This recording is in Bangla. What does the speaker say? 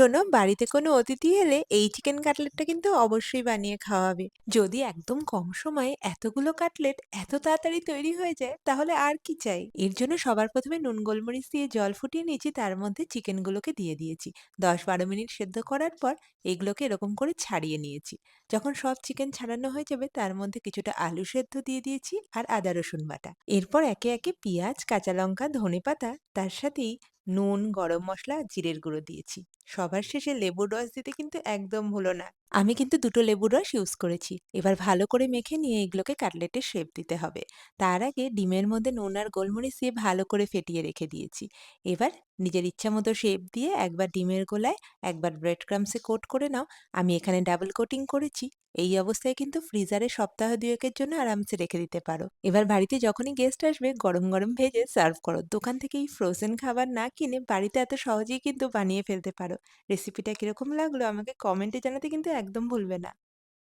শোনো বাড়িতে কোনো অতিথি এলে এই চিকেন কাটলেটটা কিন্তু অবশ্যই বানিয়ে খাওয়াবে। যদি একদম কম সময়ে এতগুলো কাটলেট এত তাড়াতাড়ি তৈরি হয়ে যায়, তাহলে আর কি চাই? এর জন্য সবার প্রথমে নুন গোলমরিচ দিয়ে জল ফুটিয়ে নিয়েছি, তার মধ্যে চিকেনগুলোকে দিয়ে দিয়েছি। দশ বারো মিনিট সেদ্ধ করার পর এগুলোকে এরকম করে ছাড়িয়ে নিয়েছি। যখন সব চিকেন ছাড়ানো হয়ে যাবে, তার মধ্যে কিছুটা আলু সেদ্ধ দিয়ে দিয়েছি আর আদা রসুন বাটা। এরপর একে একে পেঁয়াজ, কাঁচা লঙ্কা ধনে পাতা তার সাথেই নুন, গরম মশলা জিরের গুঁড়ো দিয়েছি। সবার শেষে লেবুর রস দিতে কিন্তু একদম ভুলো না। আমি কিন্তু দুটো লেবুর রস ইউজ করেছি। এবার ভালো করে মেখে নিয়ে এগুলোকে কাটলেটের শেপ দিতে হবে। তার আগে ডিমের মধ্যে নুন আর গোলমরিচ দিয়ে ভালো করে ফেটিয়ে রেখে দিয়েছি। এবার নিজের ইচ্ছা মতো শেপ দিয়ে একবার ডিমের গোলায়, একবার ব্রেড ক্রামসে কোট করে নাও। আমি এখানে ডাবল কোটিং করেছি। এই অবস্থায় কিন্তু ফ্রিজারে সপ্তাহ দুয়েকের জন্য আরামসে রেখে দিতে পারো। এবার বাড়িতে যখনই গেস্ট আসবে গরম, গরম ভেজে সার্ভ করো। দোকান থেকে এই ফ্রোজেন খাবার না কিনে বাড়িতে এত সহজেই কিন্তু বানিয়ে ফেলতে পারো। রেসিপিটা কীরকম লাগল আমাকে কমেন্টে জানাতে কিন্তু একদম ভুলবে না।